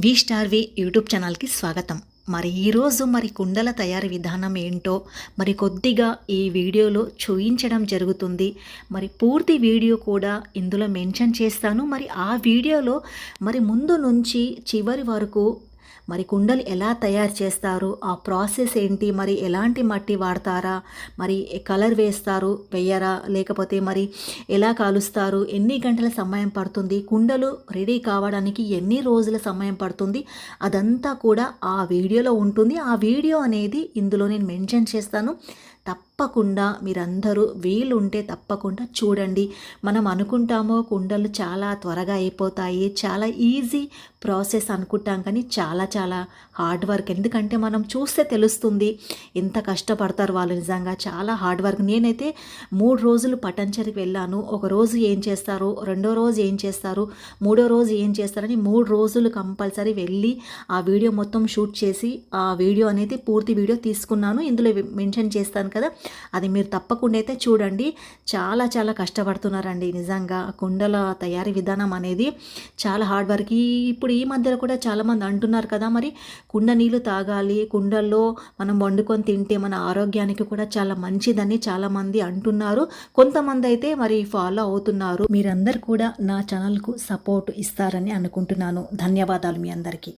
వి star వి YouTube ఛానల్కి స్వాగతం. మరి ఈరోజు మరి కుండల తయారీ విధానం ఏంటో మరి కొద్దిగా ఈ వీడియోలో చూయించడం జరుగుతుంది. మరి పూర్తి వీడియో కూడా ఇందులో మెన్షన్ చేస్తాను. మరి ఆ వీడియోలో మరి ముందు నుంచి చివరి వరకు మరి కుండలు ఎలా తయారు చేస్తారు? ఆ ప్రాసెస్ ఏంటి? మరి ఎలాంటి మట్టి వాడతారా? మరి కలర్ వేస్తారు వెయ్యరా లేకపోతే మరి ఎలా కాలుస్తారు? ఎన్ని గంటల సమయం పడుతుంది? కుండలు రెడీ కావడానికి ఎన్ని రోజుల సమయం పడుతుంది? అదంతా కూడా ఆ వీడియోలో ఉంటుంది. ఆ వీడియో అనేది ఇందులో నేను మెన్షన్ చేస్తాను. తప్పకుండా మీరందరూ వీలుంటే తప్పకుండా చూడండి. మనం అనుకుంటామో కుండలు చాలా త్వరగా అయిపోతాయి. చాలా ఈజీ ప్రాసెస్ అనుకుంటాం కానీ చాలా చాలా హార్డ్ వర్క్. ఎందుకంటే మనం చూస్తే తెలుస్తుంది ఎంత కష్టపడతారు వాళ్ళు నిజంగా. చాలా హార్డ్ వర్క్. నేనైతే మూడు రోజులు పటంచరికి వెళ్ళాను. ఒక రోజు ఏం చేస్తారు? రెండో రోజు ఏం చేస్తారు? మూడో రోజు ఏం చేస్తారని మూడు రోజులు కంపల్సరీ వెళ్ళి ఆ వీడియో మొత్తం షూట్ చేసి ఆ వీడియో అనేది పూర్తి వీడియో తీసుకున్నాను. ఇందులో మెన్షన్ చేస్తాను. కదా. అది మీరు తప్పకుండా అయితే చూడండి. చాలా చాలా కష్టపడుతున్నారండి. నిజంగా కుండల తయారీ విధానం అనేది చాలా హార్డ్ వర్క్. ఈ ఇప్పుడు ఈ మధ్యలో కూడా చాలామంది అంటున్నారు కదా మరి కుండ నీళ్ళు తాగాలి కుండల్లో మనం వండుకొని తింటే మన ఆరోగ్యానికి కూడా చాలా మంచిదని చాలామంది అంటున్నారు. కొంతమంది అయితే మరి ఫాలో అవుతున్నారు. మీరందరు కూడా నా ఛానల్కు సపోర్ట్ ఇస్తారని అనుకుంటున్నాను. ధన్యవాదాలు మీ అందరికీ.